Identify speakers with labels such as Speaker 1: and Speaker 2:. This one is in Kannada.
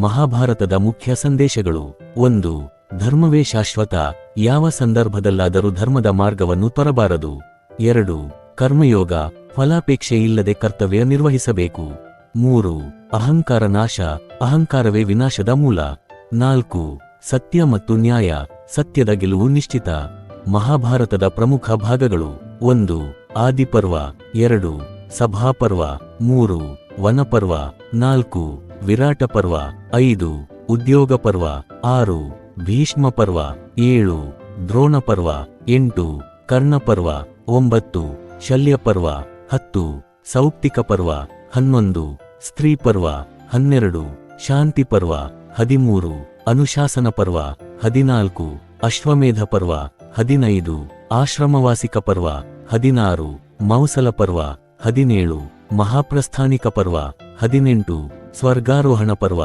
Speaker 1: ಮಹಾಭಾರತದ ಮುಖ್ಯ ಸಂದೇಶಗಳು. ಒಂದು, ಧರ್ಮವೇ ಶಾಶ್ವತ, ಯಾವ ಸಂದರ್ಭದಲ್ಲಾದರೂ ಧರ್ಮದ ಮಾರ್ಗವನ್ನು ತೊರಬಾರದು. ಎರಡು, ಕರ್ಮಯೋಗ, ಫಲಾಪೇಕ್ಷೆ ಇಲ್ಲದೆ ಕರ್ತವ್ಯ ನಿರ್ವಹಿಸಬೇಕು. ಮೂರು, ಅಹಂಕಾರ ನಾಶ, ಅಹಂಕಾರವೇ ವಿನಾಶದ ಮೂಲ. ನಾಲ್ಕು, ಸತ್ಯ ಮತ್ತು ನ್ಯಾಯ, ಸತ್ಯದ ಗೆಲುವು ನಿಶ್ಚಿತ. ಮಹಾಭಾರತದ ಪ್ರಮುಖ ಭಾಗಗಳು. ಒಂದು, ಆದಿಪರ್ವ. ಎರಡು, ಸಭಾಪರ್ವ. ಮೂರು ವನಪರ್ವ ನಾಲ್ಕು ವಿರಾಟ ಪರ್ವ ಐದು ಉದ್ಯೋಗ ಪರ್ವ ಆರು ಭೀಷ್ಮ ಪರ್ವ ಏಳು ದ್ರೋಣ ಪರ್ವ ಎಂಟು, ಕರ್ಣಪರ್ವ ಒಂಬತ್ತು ಶಲ್ಯ ಪರ್ವ ಹತ್ತು ಸೌಪ್ತಿಕ ಪರ್ವ ಹನ್ನೊಂದು ಸ್ತ್ರೀ ಪರ್ವ ಹನ್ನೆರಡು ಶಾಂತಿ ಪರ್ವ ಹದಿಮೂರು ಅನುಶಾಸನ ಪರ್ವ ಹದಿನಾಲ್ಕು ಅಶ್ವಮೇಧ ಪರ್ವ ಹದಿನೈದು ಆಶ್ರಮವಾಸಿಕ ಪರ್ವ ಹದಿನಾರು ಮೌಸಲ ಪರ್ವ ಹದಿನೇಳು. ಮಹಾಪ್ರಸ್ಥಾನಿಕ ಪರ್ವ ಹದಿನೆಂಟು ಸ್ವರ್ಗಾರೋಹಣ ಪರ್ವ.